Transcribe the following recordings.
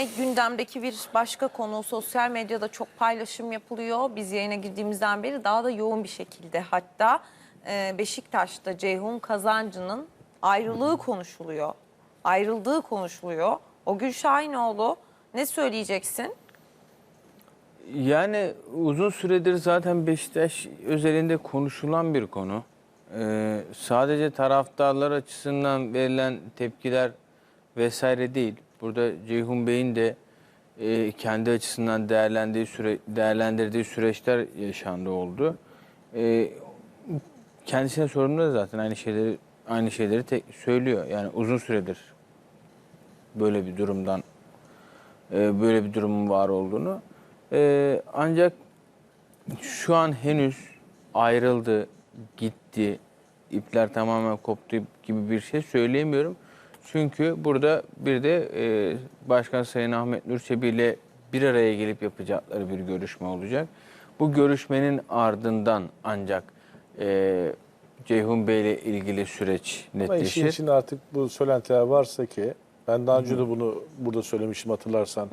yine gündemdeki bir başka konu sosyal medyada çok paylaşım yapılıyor. Biz yayına girdiğimizden beri daha da yoğun bir şekilde hatta e, Beşiktaş'ta Ceyhun Kazancı'nın ayrılığı konuşuluyor. Ayrıldığı konuşuluyor. O Gül Şahinoğlu ne söyleyeceksin? Yani uzun süredir zaten Beşiktaş özelinde konuşulan bir konu. Ee, sadece taraftarlar açısından verilen tepkiler vesaire değil. Burada Ceyhun Bey'in de e, kendi açısından değerlendirdiği, süre, değerlendirdiği süreçler yaşandı oldu. Ee, kendisine sorduğumda da zaten aynı şeyleri aynı şeyleri tek söylüyor. Yani uzun süredir böyle bir durumdan e, böyle bir durumun var olduğunu. E, ancak şu an henüz ayrıldı, gitti, ipler tamamen koptu gibi bir şey söyleyemiyorum. Çünkü burada bir de e, Başkan Sayın Ahmet Nur Çebi ile bir araya gelip yapacakları bir görüşme olacak. Bu görüşmenin ardından ancak e, Ceyhun Bey ile ilgili süreç Ama işin netleşir. içinde artık bu söylentiler varsa ki ben daha önce de bunu burada söylemiştim hatırlarsan.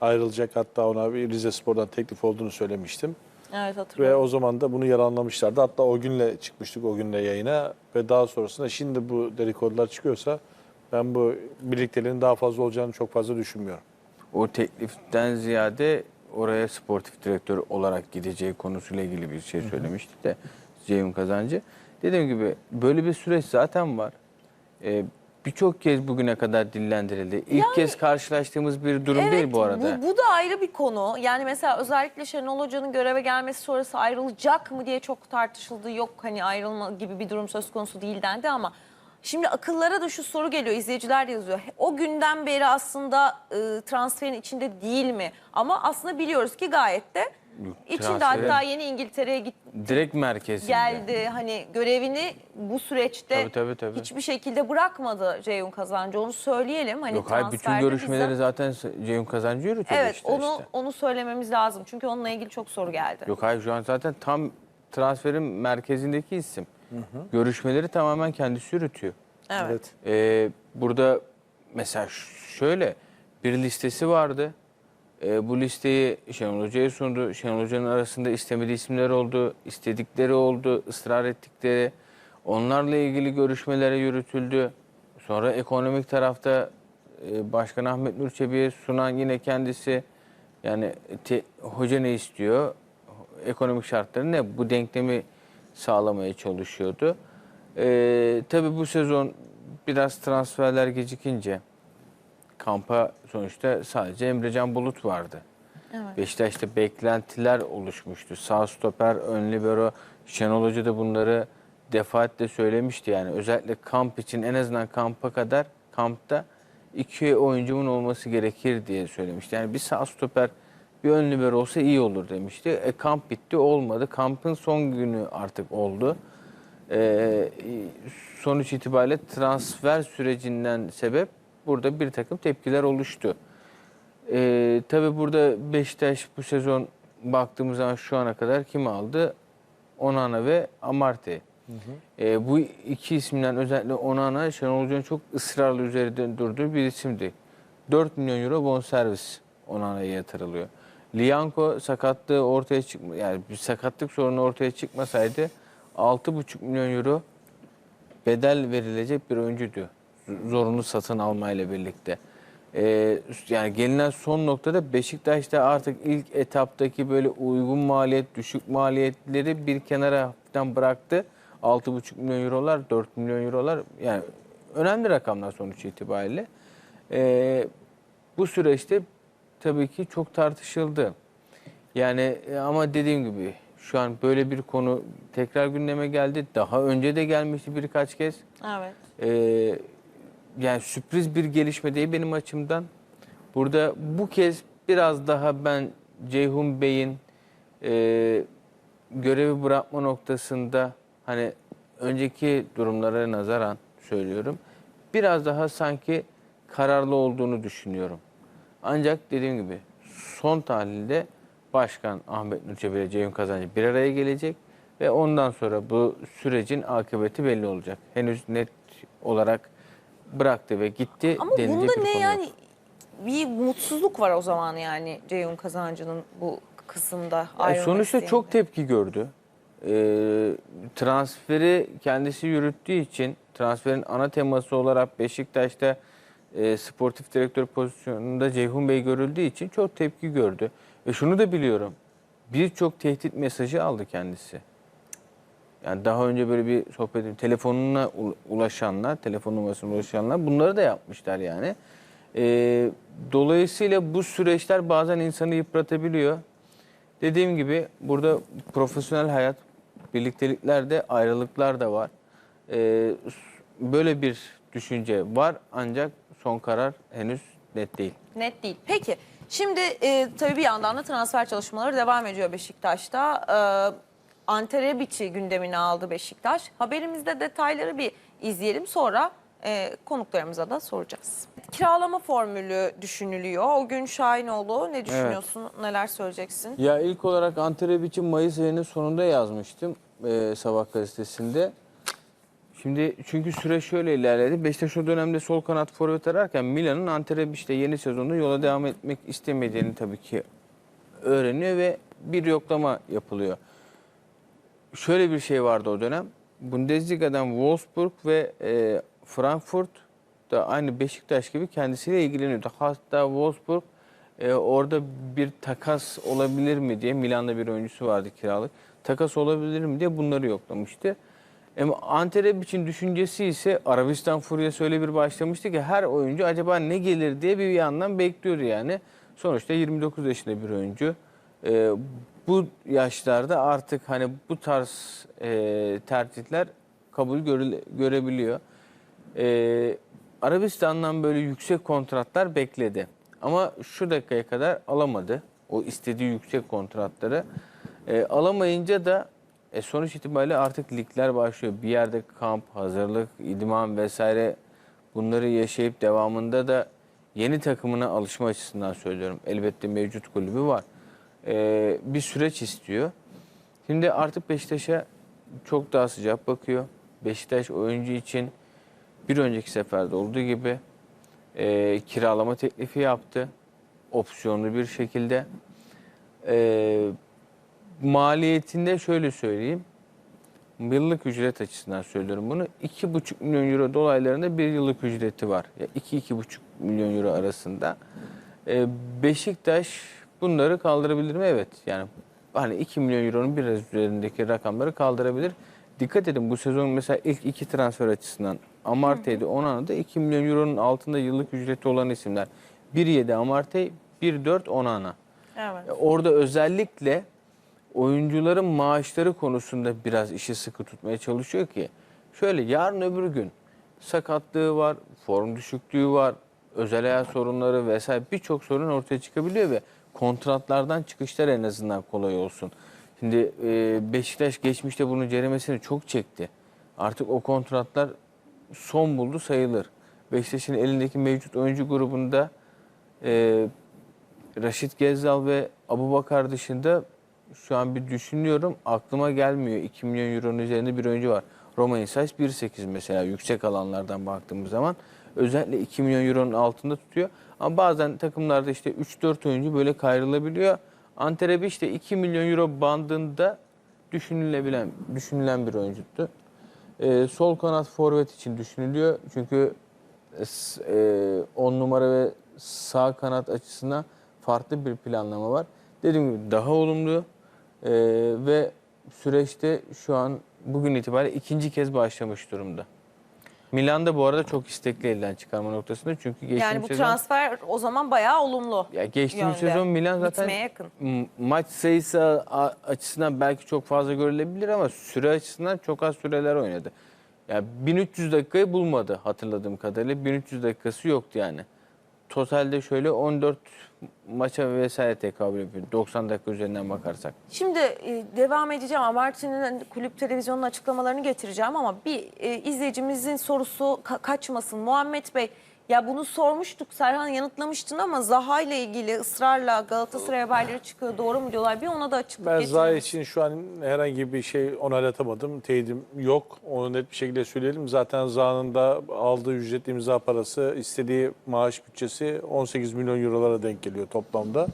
Ayrılacak hatta ona bir Rize Spor'dan teklif olduğunu söylemiştim. Evet Ve hatırlıyorum. o zaman da bunu yalanlamışlardı. Hatta o günle çıkmıştık o günle yayına ve daha sonrasında şimdi bu dedikodular çıkıyorsa ben bu birlikteliğin daha fazla olacağını çok fazla düşünmüyorum. o tekliften ziyade oraya sportif direktör olarak gideceği konusuyla ilgili bir şey söylemişti de Ceyhun Kazancı. Dediğim gibi böyle bir süreç zaten var. Ee, Birçok kez bugüne kadar dillendirildi. İlk kez karşılaştığımız bir durum değil bu arada. Bu, bu da ayrı bir konu. Yani mesela özellikle Şenol Hoca'nın göreve gelmesi sonrası ayrılacak mı diye çok tartışıldı. Yok hani ayrılma gibi bir durum söz konusu değil dendi ama şimdi akıllara da şu soru geliyor. izleyiciler yazıyor. O günden beri aslında e, transferin içinde değil mi? Ama aslında biliyoruz ki gayet de içinde transferin- hatta yeni İngiltere'ye git, Direkt merkezinde. geldi. Hani görevini bu süreçte Tabii, tabii, tabii. hiçbir şekilde bırakmadı Ceyhun Kazancı. Onu söyleyelim. Hani Yok hayır bütün transferde görüşmeleri bize- zaten Ceyhun Kazancı yürütüyor Evet Beşiktaş'ta. onu onu söylememiz lazım. Çünkü onunla ilgili çok soru geldi. Yok hayır şu an zaten tam transferin merkezindeki isim. Görüşmeleri tamamen kendisi yürütüyor. Evet. Ee, burada mesela şöyle bir listesi vardı. Ee, bu listeyi Şenol Hoca'ya sundu. Şenol Hoca'nın arasında istemediği isimler oldu, istedikleri oldu, ısrar ettikleri. Onlarla ilgili görüşmelere yürütüldü. Sonra ekonomik tarafta e, Başkan Ahmet Nur Çebi'ye sunan yine kendisi. Yani te- hoca ne istiyor? Ekonomik şartları ne? Bu denklemi sağlamaya çalışıyordu. Ee, tabii bu sezon biraz transferler gecikince kampa sonuçta sadece Emrecan Bulut vardı. Evet. Beşiktaş'ta beklentiler oluşmuştu. Sağ stoper, ön libero. Şenol Hoca da bunları defaatle söylemişti. Yani özellikle kamp için en azından kampa kadar kampta iki oyuncumun olması gerekir diye söylemişti. Yani bir sağ stoper, bir ön libero olsa iyi olur demişti. E, kamp bitti olmadı. Kampın son günü artık oldu. E, sonuç itibariyle transfer sürecinden sebep burada bir takım tepkiler oluştu. Ee, tabii burada Beşiktaş bu sezon baktığımız zaman şu ana kadar kim aldı? Onana ve Amarte. Ee, bu iki isimden özellikle Onana, Şenol Hoca'nın çok ısrarlı üzerinde durduğu bir isimdi. 4 milyon euro bonservis Onana'ya yatırılıyor. Lianco sakatlığı ortaya çıkma yani bir sakatlık sorunu ortaya çıkmasaydı 6,5 milyon euro bedel verilecek bir oyuncuydu. Zorunlu satın almayla birlikte. Ee, yani gelinen son noktada Beşiktaş'ta artık ilk etaptaki böyle uygun maliyet, düşük maliyetleri bir kenara hafiften bıraktı. 6,5 milyon eurolar, 4 milyon eurolar yani önemli rakamlar sonuç itibariyle. Ee, bu süreçte tabii ki çok tartışıldı. Yani e, ama dediğim gibi şu an böyle bir konu tekrar gündeme geldi. Daha önce de gelmişti birkaç kez. Evet. Ee, yani sürpriz bir gelişme değil benim açımdan. Burada bu kez biraz daha ben Ceyhun Bey'in e, görevi bırakma noktasında hani önceki durumlara nazaran söylüyorum. Biraz daha sanki kararlı olduğunu düşünüyorum. Ancak dediğim gibi son tahlilde Başkan Ahmet Nur Çebi ile Ceyhun Kazancı bir araya gelecek ve ondan sonra bu sürecin akıbeti belli olacak. Henüz net olarak bıraktı ve gitti Ama denilecek bunda bir ne konu yani yok. bir mutsuzluk var o zaman yani Ceyhun Kazancı'nın bu kısımda Yani ayrılmak sonuçta isteğinde. çok tepki gördü. Ee, transferi kendisi yürüttüğü için transferin ana teması olarak Beşiktaş'ta e, sportif direktör pozisyonunda Ceyhun Bey görüldüğü için çok tepki gördü. Ve şunu da biliyorum. Birçok tehdit mesajı aldı kendisi. Yani daha önce böyle bir sohbet edip telefonuna ulaşanlar, telefon numarasına ulaşanlar bunları da yapmışlar yani. Ee, dolayısıyla bu süreçler bazen insanı yıpratabiliyor. Dediğim gibi burada profesyonel hayat, birlikteliklerde ayrılıklar da var. Ee, böyle bir düşünce var ancak son karar henüz net değil. Net değil. Peki şimdi e, tabii bir yandan da transfer çalışmaları devam ediyor Beşiktaş'ta. E, Ante Rebic'i gündemine aldı Beşiktaş. Haberimizde detayları bir izleyelim sonra e, konuklarımıza da soracağız. Kiralama formülü düşünülüyor. O gün Şahinoğlu ne düşünüyorsun? Neler söyleyeceksin? Ya ilk olarak Antalya için Mayıs ayının sonunda yazmıştım e, Sabah gazetesinde. Şimdi çünkü süreç şöyle ilerledi. Beşiktaş o dönemde sol kanat forvet ararken Milan'ın Antalya işte yeni sezonda yola devam etmek istemediğini tabii ki öğreniyor ve bir yoklama yapılıyor. Şöyle bir şey vardı o dönem. Bundesliga'dan Wolfsburg ve e, Frankfurt da aynı Beşiktaş gibi kendisiyle ilgileniyordu. Hatta Wolfsburg e, orada bir takas olabilir mi diye Milan'da bir oyuncusu vardı kiralık. Takas olabilir mi diye bunları yoklamıştı. Antep için düşüncesi ise Arabistan furyası öyle bir başlamıştı ki her oyuncu acaba ne gelir diye bir yandan bekliyordu yani. Sonuçta 29 yaşında bir oyuncu. Ee, bu yaşlarda artık hani bu tarz e, tercihler kabul görüle- görebiliyor. Ee, Arabistan'dan böyle yüksek kontratlar bekledi. Ama şu dakikaya kadar alamadı. O istediği yüksek kontratları. Ee, alamayınca da e, sonuç itibariyle artık ligler başlıyor. Bir yerde kamp, hazırlık, idman vesaire bunları yaşayıp devamında da yeni takımına alışma açısından söylüyorum. Elbette mevcut kulübü var. Ee, bir süreç istiyor. Şimdi artık Beşiktaş'a çok daha sıcak bakıyor. Beşiktaş oyuncu için bir önceki seferde olduğu gibi e, kiralama teklifi yaptı. Opsiyonlu bir şekilde. E, maliyetinde şöyle söyleyeyim. Yıllık ücret açısından söylüyorum bunu. 2,5 milyon euro dolaylarında bir yıllık ücreti var. Ya 2-2,5 milyon euro arasında. E, Beşiktaş bunları kaldırabilir mi? Evet. Yani hani 2 milyon euronun biraz üzerindeki rakamları kaldırabilir. Dikkat edin bu sezon mesela ilk iki transfer açısından Amartey'de Onana'da 2 milyon euronun altında yıllık ücreti olan isimler. 1.7 Amartey, 1.4 Onana. Evet. Orada özellikle oyuncuların maaşları konusunda biraz işi sıkı tutmaya çalışıyor ki şöyle yarın öbür gün sakatlığı var, form düşüklüğü var, özel hayat sorunları vesaire birçok sorun ortaya çıkabiliyor ve kontratlardan çıkışlar en azından kolay olsun. Şimdi e, Beşiktaş geçmişte bunun ceremesini çok çekti. Artık o kontratlar son buldu sayılır. Beşiktaş'ın elindeki mevcut oyuncu grubunda e, Raşit Gezzal ve Abu Bakar dışında şu an bir düşünüyorum aklıma gelmiyor. 2 milyon euronun üzerinde bir oyuncu var. Roma Insights 1.8 mesela yüksek alanlardan baktığımız zaman özellikle 2 milyon euronun altında tutuyor. Ama bazen takımlarda işte 3-4 oyuncu böyle kayrılabiliyor. Anterebi işte 2 milyon euro bandında düşünülebilen düşünülen bir oyuncuydu. Ee, sol kanat forvet için düşünülüyor. Çünkü 10 numara ve sağ kanat açısından farklı bir planlama var. Dediğim gibi daha olumlu e, ve süreçte şu an bugün itibariyle ikinci kez başlamış durumda. Milan da bu arada çok istekli elden çıkarma noktasında çünkü geçtiğimiz Yani bu sezon transfer o zaman bayağı olumlu. ya geçtiğimiz yönde. sezon Milan zaten Bitmeye yakın. m- maç sayısı a- açısından belki çok fazla görülebilir ama süre açısından çok az süreler oynadı. Yani 1300 dakikayı bulmadı hatırladığım kadarıyla. 1300 dakikası yoktu yani. Totalde şöyle 14 maça vesaire tekabül ediyor. 90 dakika üzerinden bakarsak. Şimdi e, devam edeceğim. Amarty'nin kulüp televizyonun açıklamalarını getireceğim ama bir e, izleyicimizin sorusu ka- kaçmasın. Muhammed Bey Ya bunu sormuştuk Serhan yanıtlamıştın ama Zaha ile ilgili ısrarla Galatasaray haberleri çıkıyor. Doğru mu diyorlar? Bir ona da açıklık Ben Zaha için şu an herhangi bir şey onaylatamadım. Teyidim yok. Onu net bir şekilde söyleyelim. Zaten Zaha'nın da aldığı ücretli imza parası, istediği maaş bütçesi 18 milyon eurolara denk geliyor toplamda.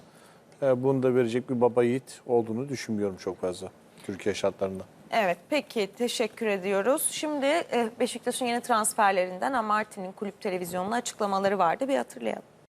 Ee, Bunu da verecek bir baba yiğit olduğunu düşünmüyorum çok fazla Türkiye şartlarında. Evet peki teşekkür ediyoruz. Şimdi eh, Beşiktaş'ın yeni transferlerinden Amarty'nin kulüp televizyonuna açıklamaları vardı. Bir hatırlayalım.